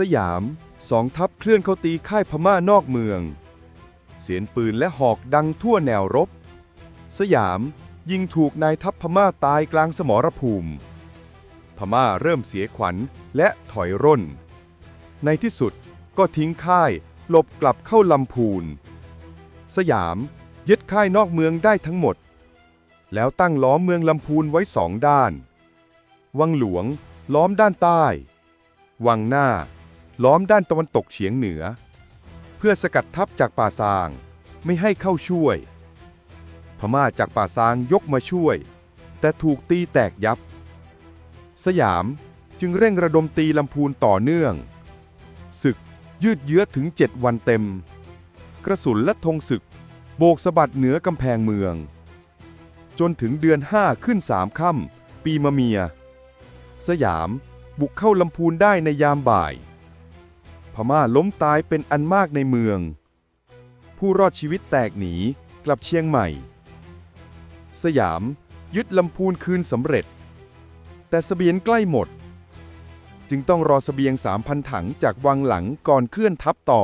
สยามสองทัพเคลื่อนเข้าตีค่ายพม่านอกเมือง เสียงปืนและหอกดังทั่วแนวรบ สยามยิงถูกนายทัพพม่าตายกลางสมรภูมิ พม่าเริ่มเสียขวัญและถอยร่น ในที่สุดก็ทิ้งค่ายหลบกลับเข้าลำพูน สยามยึดค่ายนอกเมืองได้ทั้งหมด แล้วตั้งล้อมเมืองลำพูนไว้สองด้าน วังหลวงล้อมด้านใต้ วังหน้า ล้อมด้านตะวันตกเฉียงเหนือ เพื่อสกัดทัพจากป่าซาง ไม่ให้เข้าช่วย พม่าจากป่าซางยกมาช่วย แต่ถูกตีแตกยับ สยามจึงเร่งระดมตีลำพูนต่อเนื่องศึกยืดเยื้อถึงเจ็ดวันเต็ม กระสุนและธงศึก โบกสะบัดเหนือกำแพงเมือง จนถึงเดือนห้าขึ้นสามค่ำปีมะเมีย สยามบุกเข้าลำพูนได้ในยามบ่าย ม่าล้มตายเป็นอันมากในเมือง ผู้รอดชีวิตแตกหนีกลับเชียงใหม่ สยาม ยึดลำพูนคืนสำเร็จ แต่สเสบียงใกล้หมด จึงต้องรอสเสบียง 3,000 ถังจากวังหลังก่อนเคลื่อนทัพต่อ